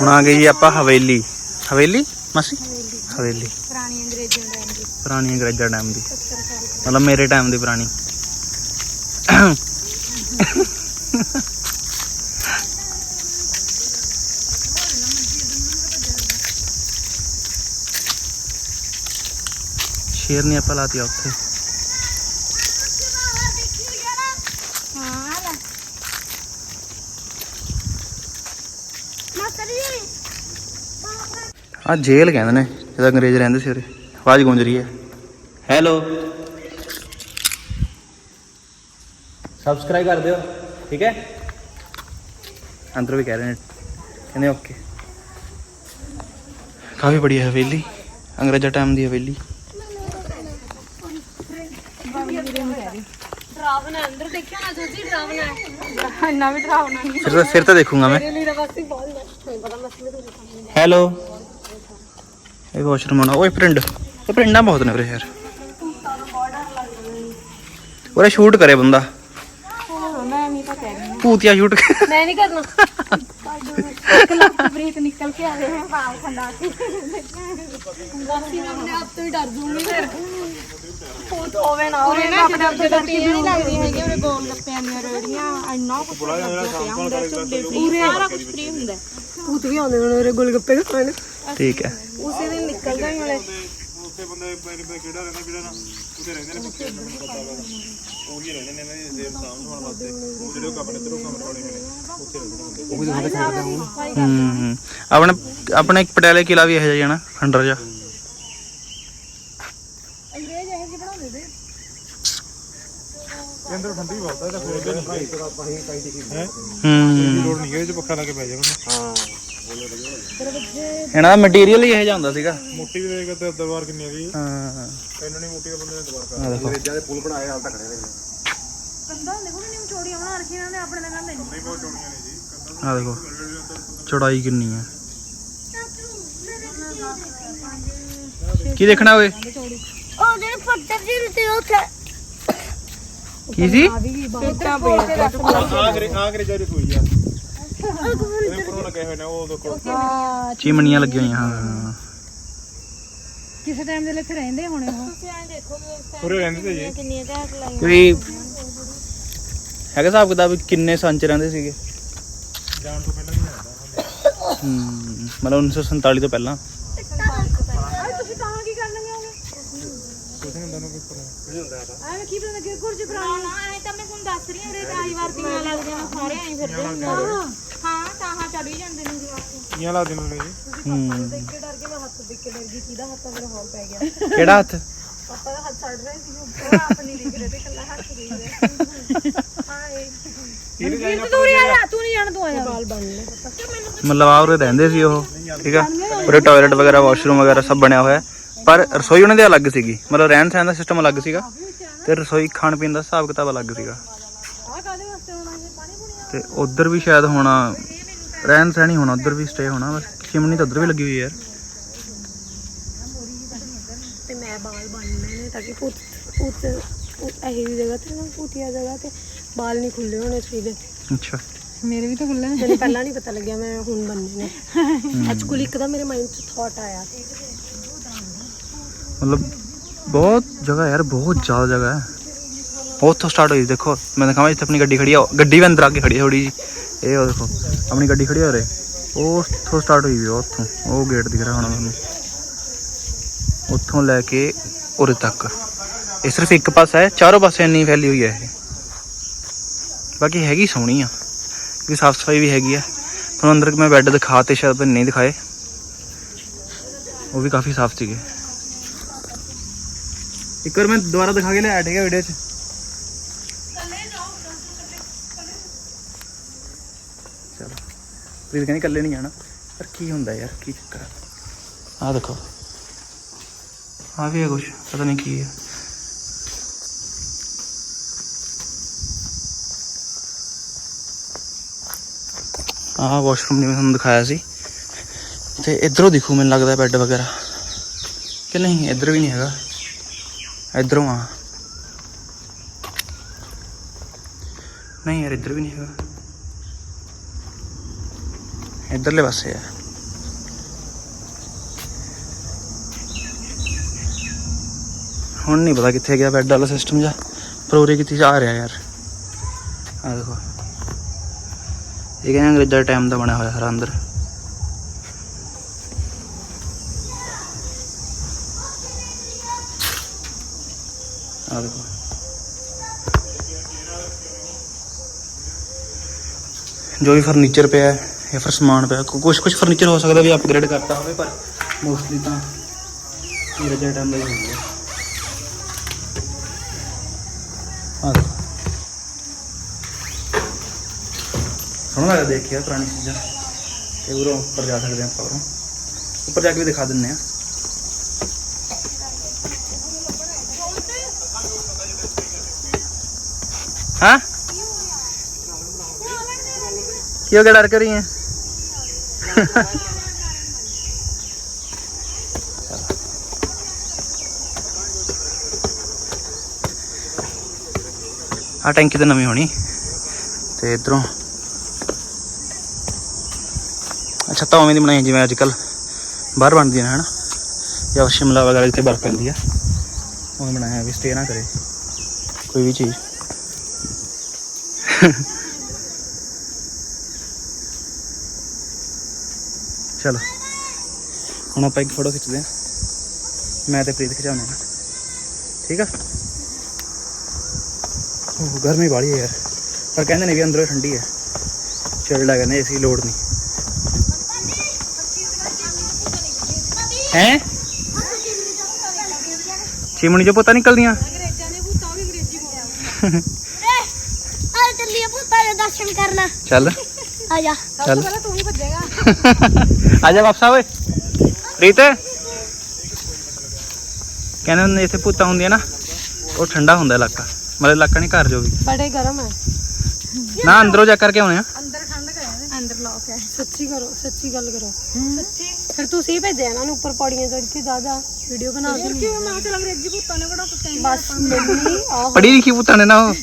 ਹੁਣ ਆ ਗਈ ਜੀ ਆਪਾਂ ਹਵੇਲੀ। ਹਵੇਲੀ? ਮਾਸੀ? ਹਵੇਲੀ। ਪੁਰਾਣੀ ਅੰਗਰੇਜ਼ਾਂ ਟਾਈਮ ਦੀ ਪੁਰਾਣੀ ਅੰਗਰੇਜ਼ਾਂ ਟਾਈਮ ਦੀ। 70 ਸਾਲ ਮਤਲਬ ਮੇਰੇ ਟਾਈਮ ਦੀ ਪੁਰਾਣੀ। ਸ਼ੇਰ ਨੇ ਆਪਾਂ ਲਾਤੀ ਉੱਥੇ ਹਾਂ ਲੈ ਮਾਸਟਰ ਜੀ ਆ ਜੇਲ੍ਹ ਕਹਿੰਦੇ ਨੇ ਜਿਹਦਾ ਅੰਗਰੇਜ਼ ਰਹਿੰਦੇ ਸੀ ਉਰੇ। ਆਵਾਜ਼ ਗੂੰਜ ਰਹੀ ਹੈ। ਹੈਲੋ ਸਬਸਕ੍ਰਾਈਬ ਕਰ ਦਿਓ ਠੀਕ ਹੈ? ਅੰਦਰ ਵੀ ਕਹਿ ਰਹੇ ਨੇ ਕਹਿੰਦੇ ਓਕੇ ਕਾਫੀ ਬੜੀ ਹਵੇਲੀ ਅੰਗਰੇਜ਼ਾਂ ਟਾਈਮ ਦੀ ਹਵੇਲੀ। ਡਰਾਵਣਾ ਅੰਦਰ ਦੇਖਿਆ ਨਾ ਤੁਸੀਂ ਡਰਾਵਣਾ ਇੰਨਾ ਵੀ ਡਰਾਵਣਾ ਨਹੀਂ। ਫਿਰ ਤਾਂ ਫਿਰ ਤਾਂ ਦੇਖੂੰਗਾ ਮੈਂ। ਮੇਰੇ ਲਈ ਤਾਂ ਬਸ ਹੀ ਬਹੁਤ ਨਹੀਂ ਪਤਾ ਮਸਲੀ ਤੋਂ ਦੇਖਾਂਗੇ ਹੈਲੋ ਇਹ ਵਾਸ਼ਰੂਮ ਆਣਾ ਓਏ ਪ੍ਰਿੰਡ ਇਹ ਪ੍ਰਿੰਡਾਂ ਬਹੁਤ ਨੇ ਉਰੇ ਯਾਰ। ਉਰੇ ਸ਼ੂਟ ਕਰੇ ਬੰਦਾ। ਮੈਂ ਨਹੀਂ ਤਾਂ ਕਹਿ ਰਹੀ ਭੂਤੀਆ ਸ਼ੂਟ ਮੈਂ ਨਹੀਂ ਕਰਨਾ। ਇੱਕ ਲੱਖ ਬ੍ਰੇਕ ਨਿਕਲ ਕੇ ਆ ਰਹੇ ਹੈ ਬਾਲ ਖੰਡਾ ਕੇ। ਵਾਸੀ ਮੈਂ ਆਪਣੇ ਆਪ ਤੋਂ ਹੀ ਡਰ ਜੂੰਗੀ ਫਿਰ। ਫੋਟ ਹੋਵੇ ਨਾ ਹੋਵੇ ਨਾ ਆਪਣੇ ਆਪ ਤੋਂ ਡਰ ਕੇ ਨਹੀਂ ਲੱਗਦੀ ਹੈਗੀ ਉਹਦੇ ਗੋਲ ਗੱਪਿਆਂ ਦੀਆਂ ਰੇੜੀਆਂ ਇੰਨਾ ਕੁਝ ਲੱਗਿਆ ਹੁੰਦਾ ਝੁੱਲੇ ਪੂਰੇ ਸਾਰਾ ਕੁਝ ਫ੍ਰੀ ਹੁੰਦਾ। ਭੂਤ ਵੀ ਆਉਂਦੇ ਨੇ ਉਹਦੇ ਗੋਲ ਗੱਪੇ ਖਾਣ। ਠੀਕ ਹੈ। ਉਸੇ ਦਿਨ ਨਿਕਲਦਾ ਹੀ ਵਾਲੇ ਹੂੰ ਆਪਣੇ ਆਪਣੇ ਇੱਕ ਪਟਿਆਲੇ ਕਿਲਾ ਵੀ ਇਹੋ ਜਿਹਾ ਹੀ ਹੈ ਨਾ ਖੰਡਰ ਜਿਹਾ ਅੰਗਰੇਜ਼ ਇਹ ਜਿਹੇ ਬਣਾਉਂਦੇ ਸੀ ਅੰਦਰ ਠੰਡੀ ਬਹੁਤ ਹੈ ਤਾਂ ਫਿਰ ਹੈ ਹੂੰ ਲੋੜ ਨਹੀਂ ਹੈ ਇਹ 'ਚ ਪੱਖਾ ਲਾ ਕੇ ਪੈ ਜਾਵਾਂਗੇ ਇਹਨਾਂ ਦਾ ਮਟੀਰੀਅਲ ਹੀ ਇਹੋ ਜਿਹਾ ਹੁੰਦਾ ਸੀਗਾ। ਮੋਟੀ ਵੀ ਦੇਗਾ ਤੇ ਦੀਵਾਰ ਕਿੰਨੀ ਆ ਗਈ ਹਾਂ। ਇੰਨਾ ਨਹੀਂ ਮੋਟੀ ਦਾ ਬੰਦੇ ਨੇ ਦੀਵਾਰ ਕਰ ਆ ਦੇਖੋ। ਜ਼ਿਆਦਾ ਪੁਲ ਬਣਾਏ ਹਾਲ ਤੱਕ ਖੜੇ ਨੇ। ਕੰਦਾ ਦੇਖੋ ਕਿੰਨੀ ਚੋੜੀਆਂ ਬਣਾ ਰੱਖੀਆਂ ਇਹਨਾਂ ਨੇ ਆਪਣੇ ਨਾਲ ਕਹਿੰਦੇ ਨਹੀਂ ਬਹੁਤ ਚੋਣੀਆਂ ਨੇ ਜੀ। ਆ ਦੇਖੋ। ਚੌੜਾਈ ਕਿੰਨੀ ਹੈ ਕੀ ਦੇਖਣਾ ਓਏ? ਉਹ ਜਿਹੜੇ ਪੱਟਰ ਜੀ ਰੁਤੇ ਉੱਥੇ ਕੀ ਸੀ ਪੇਟਾਂ ਪਈਆਂ ਆਗਰੇ ਆਗਰੇ ਜਾ ਰਹੀ ਆ। ਇਹ ਪੁਰੋਂ ਲੱਗੇ ਹੋਏ ਨੇ ਉਹ ਦੇਖੋ। ਚਿਮਨੀਆਂ ਲੱਗੀਆਂ ਹੋਈਆਂ ਹਾਂ। ਕਿਸੇ ਟਾਈਮ ਦੇ ਲਈ ਇੱਥੇ ਰਹਿੰਦੇ ਹੋਣੇ ਉਹ। ਤੁਸੀਂ ਐਂ ਦੇਖੋ ਪੂਰੇ ਰਹਿੰਦੇ ਤੇ ਜੀ ਕਿੰਨੀਆਂ ਘਾਟ ਲਾਈਆਂ ਕੋਈ ਹੈਗਾ ਹਿਸਾਬ ਕਿਤਾਬ ਵੀ ਕਿੰਨੇ ਸੰਨ ਚ ਰਹਿੰਦੇ ਸੀਗੇ? ਜਾਣ ਤੋਂ ਪਹਿਲਾਂ ਨਹੀਂ ਆਉਂਦਾ। ਹੂੰ ਮਤਲਬ 1947 ਤੋਂ ਪਹਿਲਾਂ ਤੁਸੀਂ ਤਾਂ ਕੀ ਕਰਨ ਲੱਗੇ ਹੋਗੇ ਕੁਝ ਨਹੀਂ ਹੁੰਦਾ ਨਾ ਕੋਈ ਪਰ ਨਹੀਂ ਹੁੰਦਾ ਤਾਂ ਐਵੇਂ ਕੀ ਪਤਾ ਕਿ ਕੁਰਜ ਪੁਰਾਣੀ ਨਾ ਐ ਤਾਂ ਮੈਂ ਤੁਹਾਨੂੰ ਦੱਸ ਰਹੀ ਹਾਂ ਉਰੇ ਤਾਈ ਵਰਦੀਆਂ ਲੱਗਦੀਆਂ ਨੇ ਸਾਰੇ ਐਂ ਫਿਰਦੇ ਹੁੰਦੇ ਆ। ਹਾਂ ਤਾਂ ਹਾਂ ਚੜੀ ਜਾਂਦੇ ਨੇ ਜਵਾਕ ਕੀਆਂ ਲਾ ਨੇ ਜੀ? ਦੇਖ ਕੇ ਡਰ ਕੇ ਮੈਂ ਹੱਥ ਦੇਖ ਕੇ ਡਰ ਗਈ ਕਿਹਦਾ ਹੱਥ ਆ ਮੇਰਾ ਹੌਲ ਪੈ ਗਿਆ। ਕਿਹੜਾ ਹੱਥ? ਪਾਪਾ ਦਾ ਹੱਥ ਛੱਡ ਰਹੇ ਸੀ ਉੱਪਰ ਆਪ ਨਹੀਂ ਦਿਖ ਰਹੇ ਤੇ ਕੱਲਾ ਹੱਥ ਦਿਖ ਰਿਹਾ ਹਾਂ ਇਹ ਇਹਨੇ ਤੂੰ ਨਹੀਂ ਆਇਆ ਤੂੰ ਨਹੀਂ ਜਾਣ ਤੂੰ ਆਇਆ ਬਾਲ ਬਣ ਲੈ ਮੈਨੂੰ ਮਤਲਬ ਆ ਉਰੇ ਰਹਿੰਦੇ ਸੀ ਉਹ ਠੀਕ ਆ? ਉਰੇ ਟਾਇਲਟ ਵਗੈਰਾ ਵਾਸ਼ਰੂਮ ਵਗੈਰਾ ਸਭ ਬਣਿਆ ਹੋਇਆ। ਹੈ। ਪਰ ਰਸੋਈ ਉਹਨਾਂ ਦੇ ਅਲੱਗ ਸੀਗੀ। ਮਤਲਬ ਰਹਿਣ ਸਹਿਣ ਦਾ ਸਿਸਟਮ ਅਲੱਗ ਸੀਗਾ ਤੇ ਰਸੋਈ ਖਾਣ ਪੀਣ ਦਾ ਹਿਸਾਬ ਕਿਤਾਬ ਅਲੱਗ ਸੀਗਾ। ਆਹ ਕਾਦੇ ਵਾਸਤੇ ਹੋਣਾ ਇਹ ਪਾਣੀ ਪੂਣੀ ਤੇ ਉਧਰ ਵੀ ਸ਼ਾਇਦ ਹੋਣਾ ਰਹਿਣ ਸਹਿਣ ਹੀ ਹੋਣਾ ਉਧਰ ਵੀ ਸਟੇ ਹੋਣਾ ਬਸ ਚਿਮਨੀ ਤਾਂ ਉਧਰ ਵੀ ਲੱਗੀ ਹੋਈ ਯਾਰ। ਤੇ ਮੈਂ ਬਾਲ ਬਣਨੇ ਨੇ ਤਾਂ ਕਿ ਪੁੱਤ ਪੁੱਤ ਇਹੀ ਜਿਹੀ ਜਗ੍ਹਾ ਤੇ ਨਾ ਪੁੱਤੀਆ ਜਗ੍ਹਾ ਤੇ ਬਾਲ ਨਹੀਂ ਖੁੱਲੇ ਹੋਣੇ ਚਾਹੀਦੇ। ਅੱਛਾ। ਮੇਰੇ ਵੀ ਤਾਂ ਖੁੱਲੇ ਨੇ। ਮੈਨੂੰ ਪਹਿਲਾਂ ਨਹੀਂ ਪਤਾ ਲੱਗਿਆ ਮੈਂ ਹੁਣ ਬੰਨੇ ਨੇ। ਅੱਜ ਕੁਲ ਇੱਕ ਦਾ ਮੇਰੇ ਮਾਈਂਡ 'ਚ ਥਾਟ ਆਇਆ। ਮਤਲਬ ਬਹੁਤ ਜਗ੍ਹਾ ਯਾਰ ਬਹੁਤ ਜ਼ਿਆਦਾ ਜਗ੍ਹਾ ਹੈ ਉਹ ਉੱਥੋਂ ਸਟਾਰਟ ਹੋਈ ਦੇਖੋ ਮੈਂ ਦਿਖਾਵਾਂ ਜਿੱਥੇ ਆਪਣੀ ਗੱਡੀ ਖੜੀ ਆ ਉਹ ਗੱਡੀ ਵੀ ਅੰਦਰ ਆ ਕੇ ਖੜੀ ਹੈ ਥੋੜੀ ਜੀ ਇਹ ਉਹ ਦੇਖੋ ਆਪਣੀ ਗੱਡੀ ਖੜੀ ਹੋ ਰੇ ਉਹ ਉੱਥੋਂ ਸਟਾਰਟ ਹੋਈ ਵੀ ਆ, ਉੱਥੋਂ ਉਹ ਗੇਟ ਦਿਖ ਰਿਹਾ ਹੋਣਾ ਤੁਹਾਨੂੰ ਉੱਥੋਂ ਲੈ ਕੇ ਉਰੇ ਤੱਕ ਇਹ ਸਿਰਫ ਇੱਕ ਪਾਸਾ ਹੈ ਚਾਰੋਂ ਪਾਸੇ ਇੰਨੀ ਫੈਲੀ ਹੋਈ ਹੈ ਇਹ ਬਾਕੀ ਹੈਗੀ ਸੋਹਣੀ ਆ ਕਿ ਸਾਫ਼ ਸਫ਼ਾਈ ਵੀ ਹੈਗੀ ਆ ਤੁਹਾਨੂੰ ਅੰਦਰ ਮੈਂ ਬੈੱਡ ਦਿਖਾ ਤੇ ਸ਼ਾਇਦ ਨਹੀਂ ਦਿਖਾਏ ਉਹ ਵੀ ਕਾਫੀ ਸਾਫ਼ ਸੀਗੇ ਇੱਕ ਵਾਰ ਮੈਂ ਦੁਬਾਰਾ ਦਿਖਾ ਕੇ ਲਿਆਇਆ ਠੀਕ ਹੈ ਵੀਡੀਓ 'ਚ। ਚਲੋ। ਪ੍ਰੀਤ ਕਹਿੰਦੀ ਇਕੱਲੇ ਨਹੀਂ ਜਾਣਾ। ਪਰ ਕੀ ਹੁੰਦਾ ਯਾਰ ਕੀ ਚੱਕਰ ਆ? ਆਹ ਦੇਖੋ। ਆ ਵੀ ਹੈ ਕੁਛ ਪਤਾ ਨਹੀਂ ਕੀ ਹੈ ਆਹ ਵਾਸ਼ਰੂਮ ਜਿਵੇਂ ਤੁਹਾਨੂੰ ਦਿਖਾਇਆ ਸੀ। ਤੇ ਇਧਰੋਂ ਦਿਖੂ ਮੈਨੂੰ ਲੱਗਦਾ ਬੈੱਡ ਵਗੈਰਾ। ਕਿ ਨਹੀਂ ਇੱਧਰ ਵੀ ਨਹੀਂ ਹੈਗਾ। ਇਧਰੋਂ ਆ। ਨਹੀਂ ਯਾਰ, ਇਧਰ ਵੀ ਨਹੀਂ ਹੈਗਾ। ਇਧਰਲੇ ਪਾਸੇ ਆ। ਹੁਣ ਨਹੀਂ ਪਤਾ ਕਿੱਥੇ ਗਿਆ ਬੈੱਡ ਵਾਲਾ ਸਿਸਟਮ ਜਾਂ ਪਰ ਉਰੇ ਕਿੱਥੇ ਜਾ ਰਿਹਾ ਯਾਰ। ਆ ਦੇਖੋ। ਇਹ ਕਹਿੰਦੇ ਅੰਗਰੇਜ਼ਾਂ ਦੇ ਟਾਈਮ ਦਾ ਬਣਿਆ ਹੋਇਆ ਸਾਰਾ ਅੰਦਰ। ਆ ਦੇਖੋ ਜੋ ਵੀ ਫਰਨੀਚਰ ਪਿਆ ਹੈ ਜਾਂ ਫਿਰ ਸਮਾਨ ਪਿਆ ਕੁਝ ਕੁਝ ਫਰਨੀਚਰ ਹੋ ਸਕਦਾ ਵੀ ਅਪਗ੍ਰੇਡ ਕਰਤਾ ਹੋਵੇ ਪਰ ਮੋਸਟਲੀ ਤਾਂ ਅੰਗਰੇਜ਼ਾਂ ਦੇ ਟਾਈਮ ਦਾ ਹੀ ਹੁੰਦਾ ਆ ਦੇਖੋ ਸੋਹਣਾ ਲੱਗਦਾ ਦੇਖਿਆ ਪੁਰਾਣੀ ਚੀਜ਼ਾਂ ਤੇ ਉਰੋਂ ਉੱਪਰ ਜਾ ਸਕਦੇ ਹਾਂ ਆਪਾਂ ਉਰੋਂ ਉੱਪਰ ਜਾ ਕੇ ਵੀ ਦਿਖਾ ਦਿੰਨੇ ਆ ਡਰ ਕਰ ਰਹੀ ਹੈ ਆ ਟੈਂਕੀ ਤਾਂ ਨਵੀਂ ਹੋਣੀ। ਤੇ ਇਧਰੋਂ ਅੱਛਾ ਤਾਂ ਉਵੇਂ ਦੀ ਬਣਾਈ ਜਿਵੇਂ ਅੱਜ ਕੱਲ ਬਾਹਰ ਬਣਦੀਆਂ ਨੇ, ਹਨਾ? ਜਾਂ ਸ਼ਿਮਲਾ ਵਗੈਰਾ ਜਿੱਥੇ ਬਰਫ਼ ਪੈਂਦੀ ਆ, ਉਵੇਂ ਬਣਾਇਆ ਵੀ ਸਟੇ ਨਾ ਕਰੇ। ਕੋਈ ਵੀ ਚੀਜ਼। ਚਲੋ ਹੁਣ ਆਪਾਂ ਇੱਕ ਫੋਟੋ ਖਿੱਚਦੇ ਆ ਮੈਂ ਤੇ ਪ੍ਰੀਤ ਖਿਚਾਉਣੇ ਆ ਠੀਕ ਆ ਉਹ ਗਰਮੀ ਵਾਲੀ ਹੈ ਯਾਰ ਪਰ ਕਹਿੰਦੇ ਨੇ ਵੀ ਅੰਦਰੋਂ ਠੰਡੀ ਹੈ ਚਿਲਡ ਕਹਿੰਦੇ ਏਸੀ ਲੋਡ ਨਹੀਂ ਹੈ ਚਿਮਣੀ ਜੋ ਪਤਾ ਨਿਕਲਦੀਆਂ ਅੰਗਰੇਜ਼ਾਂ ਨੇ ਭੂਤਾਂ ਵੀ ਅੰਗਰੇਜ਼ੀ ਬੋਲਿਆ ਆ ਚੱਲੀਏ ਪੁੱਤਾਂ ਦੇ ਦਰਸ਼ਨ ਕਰਨ ਚੱਲ। ਆ ਜਾ ਸਭ ਚੱਲ। ਤੋਂ ਪਹਿਲਾਂ ਤੂੰ ਹੀ ਭੱਜੇਗਾ। ਆ ਜਾ ਵਾਪਸ ਆ ਓਏ। ਪ੍ਰੀਤ। ਕਹਿੰਦੇ ਹੁੰਦੇ ਇੱਥੇ ਭੂਤਾਂ ਹੁੰਦੀਆਂ ਨਾ ਉਹ ਠੰਡਾ ਹੁੰਦਾ ਇਲਾਕਾ। ਮਤਲਬ ਇਲਾਕਾ ਨਹੀਂ ਘਰ ਜੋ ਵੀ। ਬੜੇ ਗਰਮ ਹੈ ਨਾ ਅੰਦਰੋਂ ਜਾ ਕਰਕੇ ਆਉਣੇ ਆ ਅੰਦਰ ਠੰਡ ਕਰਿਆ ਨੇ ਅੰਦਰ ਲੌਕ ਹੈ। ਸੱਚੀ ਕਰੋ ਸੱਚੀ ਗੱਲ ਕਰੋ। ਸੱਚੀ। ਫਿਰ ਤੁਸੀਂ ਭੇਜਿਆ ਇਹਨਾਂ ਨੂੰ ਉੱਪਰ ਪੌੜੀਆਂ ਚੜ੍ਹ ਕੇ ਜਾ ਵੀਡੀਓ ਬਣਾ ਕੇ ਕਿਉਂ? ਮੈਂ ਚਲ ਅੰਗਰੇਜ਼ੀ ਭੂਤਾਂ ਨੇ ਬੜਾ ਪਸੰਦ ਬਸ ਮੰਮੀ ਆਹ। ਪੜੀ ਲਿਖੀ ਭੂਤਾਂ ਨੇ ਨਾ ਉਹ।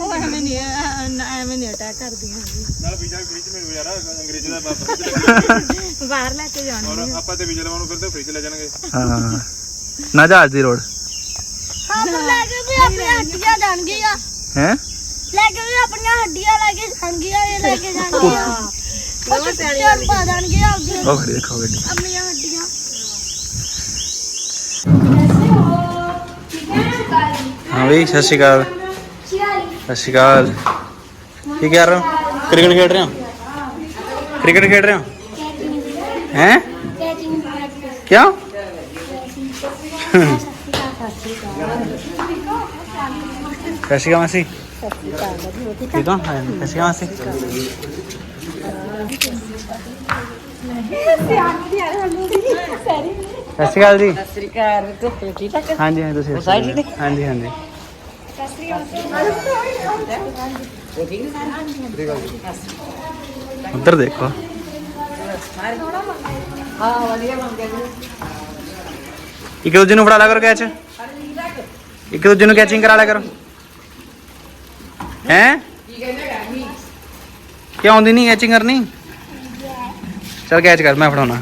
ਉਹ ਐਵੇਂ ਨਹੀਂ ਐਵੇਂ ਨਹੀਂ ਅਟੈਕ ਕਰਦੀਆਂ ਨਾਲ ਵੀਜ਼ਾ ਵੀ ਫ੍ਰੀ ਚ ਮਿਲੂ ਯਾਰ ਅੰਗਰੇਜ਼ੀ ਦਾ ਬਾਬਾ ਬਾਹਰ ਲੈ ਕੇ ਜਾਣੀ ਔਰ ਆਪਾਂ ਤੇ ਵੀਜ਼ਾ ਲਵਾਉਣ ਨੂੰ ਫ੍ਰੀ ਚ ਲੈ ਜਾਣਗੇ। ਹਾਂ। ਨਾ ਜਹਾਜ਼ ਦੀ ਰੋਡ। ਹਾਂ ਲੈ ਕੇ ਵੀ ਆਪਣੀਆਂ ਹੱਡੀਆਂ ਜਾਣਗੀਆਂ। ਹੈ? ਲੈ ਕੇ ਵੀ ਆਪਣੀਆਂ ਹੱਡੀਆਂ ਲੈ ਕੇ ਜਾਣਗੀਆਂ ਇਹ ਲੈ ਕੇ ਜਾਣਗੀਆਂ। ਉਹ ਸਿਆਣ ਪਾ ਦੇਣਗੇ ਆਪਦੀਆਂ ਉਹ ਦੇਖੋ ਗੱਡੀ। ਆਪਣੀਆਂ ਹੱਡੀਆਂ। ਹਾਂ ਬਈ ਸਤਿ ਸ਼੍ਰੀ ਅਕਾਲ। ਸਤਿ ਸ਼੍ਰੀ ਅਕਾਲ। ਕੀ ਕਰ ਰਹੇ ਹੋ? ਕ੍ਰਿਕਟ ਖੇਡ ਰਹੇ ਹੋ? ਕ੍ਰਿਕਟ ਖੇਡ ਰਹੇ ਹੋ? ਹੈ? ਕੈਚਿੰਗ ਪ੍ਰੈਕਟਿਸ ਕਿਉਂ ਸਤਿ ਸ਼੍ਰੀ ਅਕਾਲ ਠੀਕ ਹੋ ਹਾਂ ਸਤਿ ਸ਼੍ਰੀ ਅਕਾਲ ਸਤਿ ਸ਼੍ਰੀ ਅਕਾਲ ਜੀ ਸਤਿ ਸ੍ਰੀ ਅਕਾਲ ਤੇ ਠੀਕ ਠਾਕ ਹਾਂਜੀ ਹਾਂਜੀ ਤੁਸੀਂ ਦੱਸੋ ਜੀ। ਹਾਂਜੀ ਹਾਂਜੀ ਉੱਧਰ ਦੇਖੋ ਹਾਂ ਵਧੀਆ ਬਣ ਇੱਕ ਦੂਜੇ ਨੂੰ ਫੜਾ ਲਿਆ ਕਰੋ ਕੈਚ ਇੱਕ ਦੂਜੇ ਨੂੰ ਕੈਚਿੰਗ ਕਰਾ ਲਿਆ ਕਰੋ ਹੈ? ਕਿਉਂ ਆਉਂਦੀ ਨਹੀਂ ਕੈਚਿੰਗ ਕਰਨੀ? ਚਲ ਕੈਚ ਕਰ ਮੈਂ ਫੜਾਉਣਾ।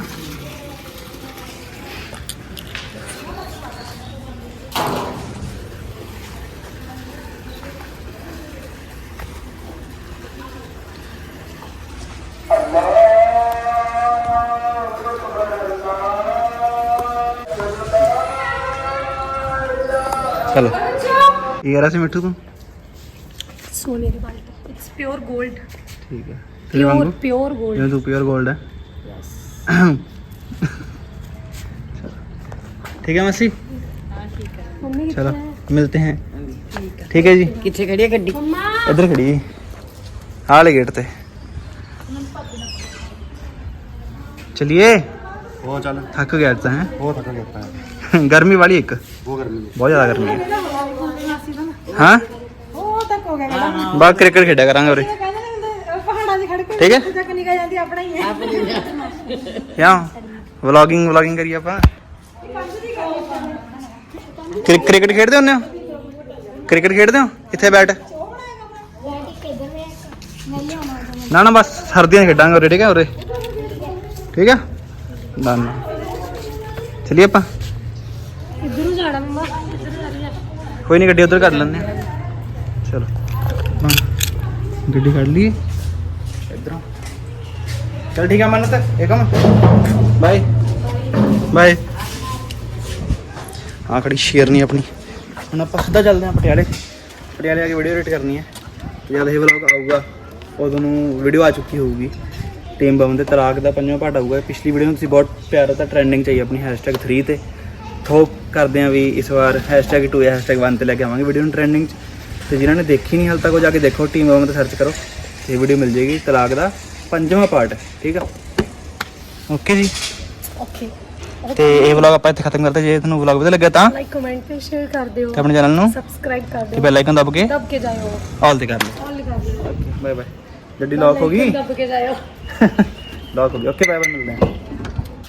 ਚਲੋ। ਕੀ ਕਹਿ ਰਿਹਾ ਸੀ ਮਿੱਠੂ ਤੂੰ? सोने की बाल्टी इट्स प्योर गोल्ड ठीक है pure pure gold pure gold है ठीक है मसी चलो मिलते हैं ठीक है जी कितने खड़ी है गड्डी इधर खड़ी है हाल गेट पे चलिए वो चल थक गया था हैं वो थक गया था गर्मी वाली एक वो गर्मी बहुत ज़्यादा गर्मी है हाँ ਹੋ ਕ੍ਰਿਕਟ ਖੇਡਿਆ ਕਰਾਂਗੇ ਉਰੇ। ਠੀਕ ਹੈ। ਯਾ? ਵਲੌਗਿੰਗ ਵਲੌਗਿੰਗ ਕਰੀ ਆਪਾਂ। ਕ੍ਰਿਕਟ ਖੇਡਦੇ ਹੁੰਦੇ ਹੋ ਕ੍ਰਿਕਟ ਖੇਡਦੇ ਹੋ ਇੱਥੇ ਬੈਠ ਨਾ ਨਾ ਬਸ ਸਰਦੀਆਂ ਖੇਡਾਂਗੇ ਉਰੇ ਠੀਕ ਹੈ ਉਰੇ। ਠੀਕ ਹੈ? ਡਨ ਚਲਿਏ ਆਪਾਂ। ਕਿੱਧਰ ਜਾਣਾ ਮੰਮਾ? ਕੋਈ ਨਹੀਂ ਗੱਡੀ ਉਧਰ ਕਰ ਲੈਂਦੇ ਹਾਂ ਗੱਡੀ ਕੱਢ ਲਈ ਇਧਰੋਂ। ਚਲ ਠੀਕ ਆ ਮੰਨਤ ਇਹ ਕੰਮ ਬਾਏ। ਬਾਏ। ਆ ਖੜੀ ਸ਼ੇਰਨੀ ਆਪਣੀ। ਹੁਣ ਆਪਾਂ ਸਿੱਧਾ ਚੱਲਦੇ ਹਾਂ ਪਟਿਆਲੇ। ਪਟਿਆਲੇ ਆ ਕੇ ਵੀਡੀਓ ਰੇਟ ਕਰਨੀ ਹੈ। ਜਦ ਇਹ ਵਲੌਗ ਆਊਗਾ ਉਦੋਂ ਨੂੰ ਵੀਡੀਓ ਆ ਚੁੱਕੀ ਹੋਊਗੀ। ਟੀਮ ਬਮ ਦੇ ਤਲਾਕ ਦਾ ਪੰਜਵਾਂ ਪਾਰਟ ਆਊਗਾ। ਪਿਛਲੀ ਵੀਡੀਓ ਨੂੰ ਤੁਸੀਂ ਬਹੁਤ ਪਿਆਰ ਦਿੱਤਾ ਟ੍ਰੈਂਡਿੰਗ ਚਾਹੀ ਆਪਣੀ ਹੈਸ਼ਟੈਗ 3 ਤੇ। ਥੋਪ ਕਰਦੇ ਆ ਵੀ ਇਸ ਵਾਰ ਹੈਸ਼ਟੈਗ 2 ਜਾਂ ਹੈਸ਼ਟੈਗ 1 ਤੇ ਲੈ ਕੇ ਆਵਾਂਗੇ। ਵੀਡੀਓ ਨੂੰ ਟ੍ਰੈਂਡਿੰਗ 'ਚ ਤੇ ਜਿਨ੍ਹਾਂ ਨੇ ਦੇਖੀ ਨਹੀਂ ਹਾਲ ਤੱਕ ਉਹ ਜਾ ਕੇ ਦੇਖੋ ਟੀਮ ਬਮ ਤੇ ਸਰਚ ਕਰੋ। ਤੇ ਵੀਡੀਓ ਮਿਲ ਜੇਗੀ ਤਲਾਕ ਦਾ ਪੰਜਵਾਂ ਪਾਰਟ ਠੀਕ ਆ? ਓਕੇ ਜੀ। ਓਕੇ ਤੇ ਇਹ ਵਲੌਗ ਆਪਾਂ ਇੱਥੇ ਖਤਮ ਕਰਦੇ ਜੇ ਤੁਹਾਨੂੰ ਵਲੌਗ ਵਧੀਆ ਲੱਗਾ ਤਾਂ ਲਾਈਕ ਕਮੈਂਟ ਤੇ ਸ਼ੇਅਰ ਕਰ ਦਿਓ। ਤੇ ਆਪਣੇ ਚੈਨਲ ਨੂੰ ਸਬਸਕ੍ਰਾਈਬ ਕਰ ਤੇ ਦਿਓ। ਬੈਲ ਆਈਕਨ ਦਬ ਕੇ ਦਬ ਕੇ ਜਾਇਓ। ਆਲ ਤੇ ਕਰ ਲਓ ਆਲ ਕਰ ਦਿਓ। ਬਾਏ ਬਾਏ ਗੱਡੀ ਲੌਕ ਹੋ ਗਈ? ਦਬ ਕੇ ਜਾਇਓ। ਲੌਕ ਹੋ ਗਈ। ਓਕੇ ਬਾਏ ਬਾਏ ਮਿਲਦੇ ਹਾਂ।